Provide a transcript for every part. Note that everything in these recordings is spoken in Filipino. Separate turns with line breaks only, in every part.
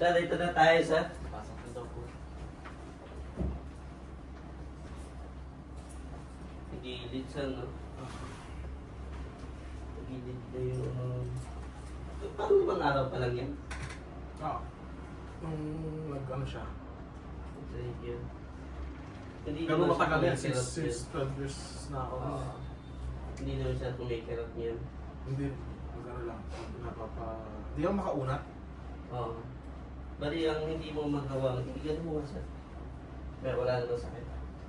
Sir, dito na tayo, sir.
Pasok na daw po.
Gilid, sir, no? Gilid na yung... Um... Paano bang araw pa lang yan?
Ah. Nung nag-ano siya.
Thank you. Hindi
Pero
naman
matagal yan.
siya
Since,
kumikirot
since 12 years na ako.
Ah. Hindi naman siya kumikirot niyan.
Hindi. Mag-ano lang. Napapa... Hindi ako makaunat.
Oo. Bali, ang hindi mo magawa, hindi ganun mo nga, sir. Pero wala naman sakit.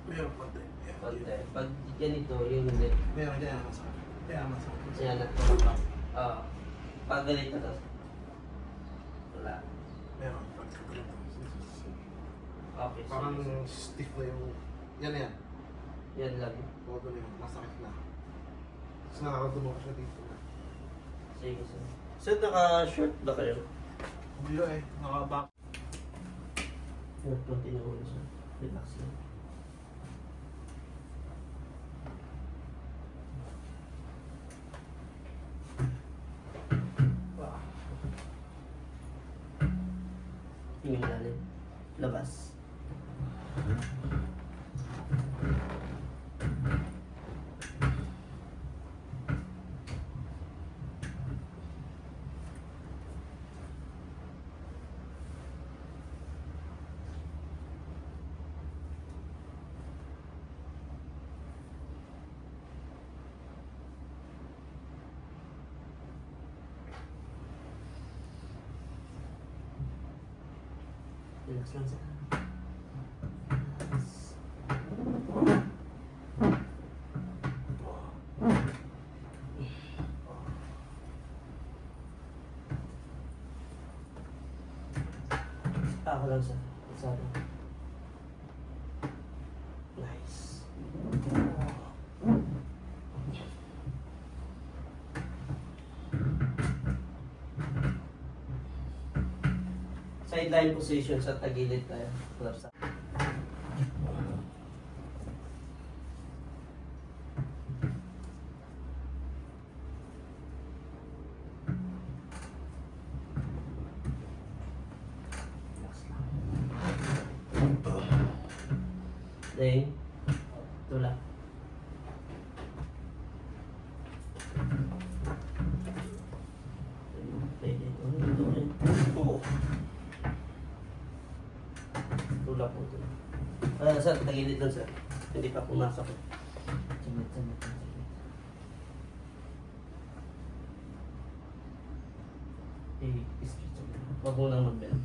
Meron pa din.
Konti. Pag ganito, yung hindi.
Meron dyan naman sa akin. Kaya masakit.
Siya na. Oo. Pag ganito to. Wala.
Meron.
Okay,
Parang
sige,
stiff na yung... Yan yan.
Yan lang.
Todo na yung masakit na. Tapos nakaramdaman ko siya dito.
Sige, sir. Sir, naka-short ba kayo?
Ko eh. Nakaback.
Short, konti na muna, sir. Relax lang. Yung ilalim. Labas. Relax lang. Relax. Ako lang, sir. Sorry. Sideline position sa tagilid tayo. Left side. Then, tulak. Pwede ito. Ito rin. Oh. Tulak po ito. Ah, sir, tagilid lang sir. Hindi pa pumasok. Samit, samit, samit. Eh, straight sa Huwag mo lang mag-bend.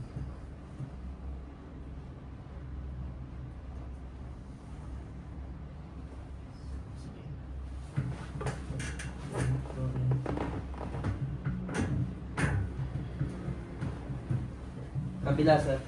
Kabila, sir.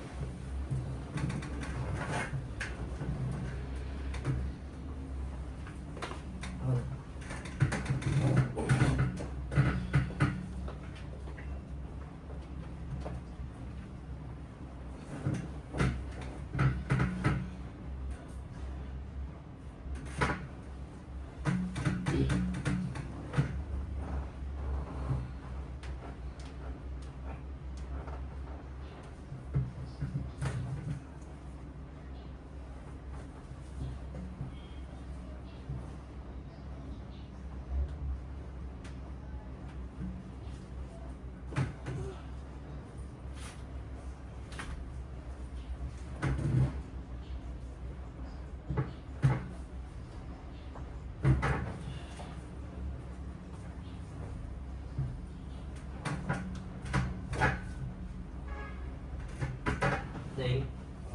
Then,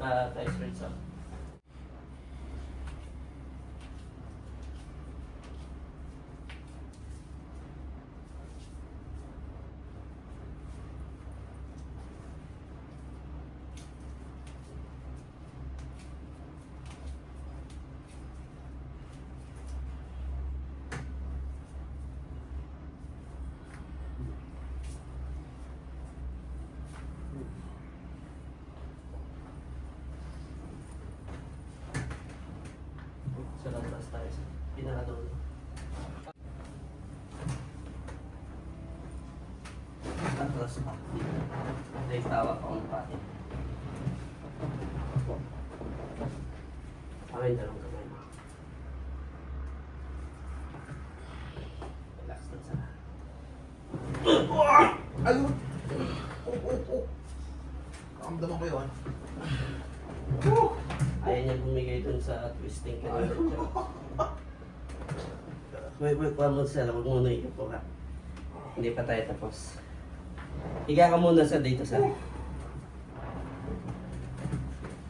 uh, lumabas tayo sa pinaka doon. Atras pa. May tawa pa akong pati. Amin, dalawang kamay mo. Relax lang sa
Ayun! Oh, oh, oh! Kaamdaman ko yun.
Ayaw niya bumigay dun sa twisting kanina. Wait, wait, one more sir. Huwag muna iupo ka. Hindi pa tayo tapos. Higa ka muna sa dito sa.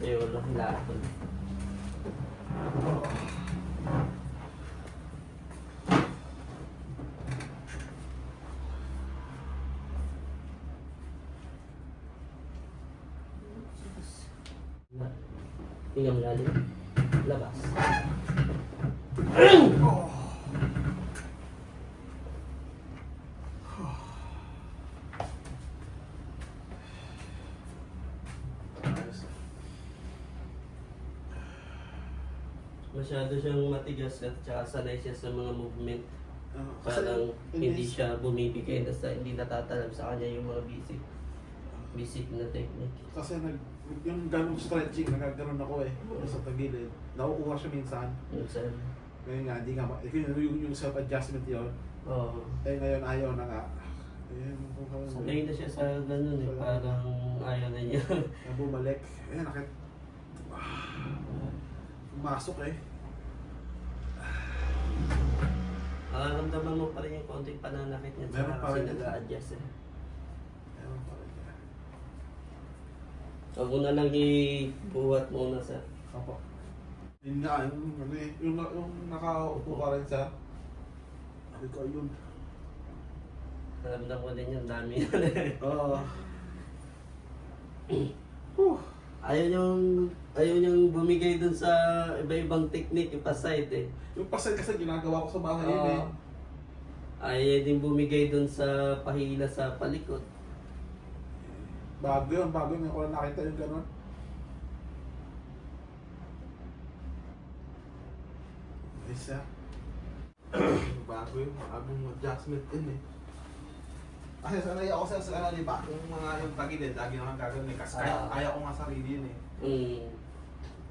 Ayun, lahat ko. Hinga mo lalim. Labas.
Ayos.
Masyado siyang matigas at saka sanay siya sa mga movement.
Kasi
Parang hindi siya bumibigay na sa hindi natatalab sa kanya yung mga basic basic na technique.
Kasi nag, yung ganong stretching, nagaganon ako eh. Yung sa tagilid. Nakukuha siya minsan.
Yung sa
Ngayon nga, hindi nga, ma- yung, yung, yung self-adjustment yun.
oh,
Eh ngayon ayaw na nga. Ayun, kung
sanay na siya sa ganun eh. Parang ayaw na niya.
na bumalik. Eh, nakit... Ah, Pumasok eh.
Nararamdaman mo pa rin yung konting pananakit niya.
Meron pa
kasi
rin.
nag-a-adjust eh.
Ayun pa rin.
Mo na lang ibuhat muna sa
Opo. Yun nga, yung, yung, yung nakaupo ka rin sa... Sabi ko, yun.
Naramdam ko din yung dami eh.
Oo. Whew.
Ayaw niyang, ayaw niyang bumigay dun sa iba-ibang technique, ipa-side eh.
Yung pasal kasi ginagawa ko sa bahay yun eh.
Oo. Ayaw din bumigay dun sa pahila sa palikot.
Bago yun, bago yun. Wala nakita yung gano'n. Isa. bago yun, bagong adjustment din eh. Kasi sanay ako sa sa ano, di ba? Yung mga yung tagilid, lagi naman gagawin eh. Kasi kaya,
Ah.
kaya ko nga sarili yun eh.
Mm.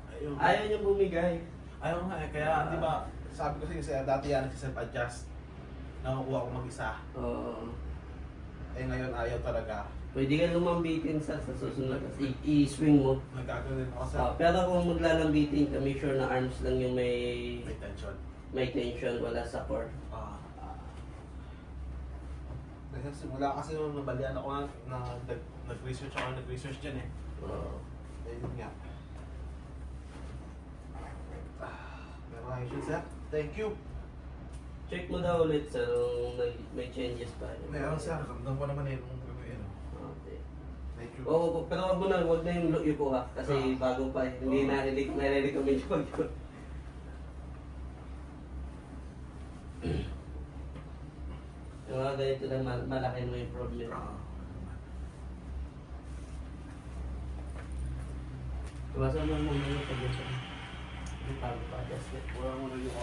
Ayun.
Ayaw niyang bumigay.
Ayaw nga eh. Kaya, di ba, sabi ko kasi dati yan, self-adjust. Nakukuha ko mag-isa.
Oo.
Eh ngayon ayaw talaga.
Pwede ka lumambitin sa, sa susunod. Tapos i- i-swing mo.
Nagkagawin ako sa
Ah, pero kung maglalambitin ka, make sure na arms lang yung may
may tension.
may tension, wala sa core.
Ah. Kasi simula kasi nung nabalian ako nga na nag- nag-research ako, nag-research dyan eh.
Oo.
Eh, yun nga. Ah, Pero ayos yun, sir. Thank you.
Check mo daw ulit sir kung may, may changes pa.
Meron, sir. Ramdam ko naman eh nung ano. You.
Oo, pero wag mo na, wag na yung lo- yuko ha. Kasi bago pa, eh. hindi
Oo.
narinig, nare-recommend ko yun. Yung mga ganito lang, mal- malaki mo improvement.
Ah.
Iwasan mo muna yung pag-asa. Yung bago pa adjustment.
Wala mo na yung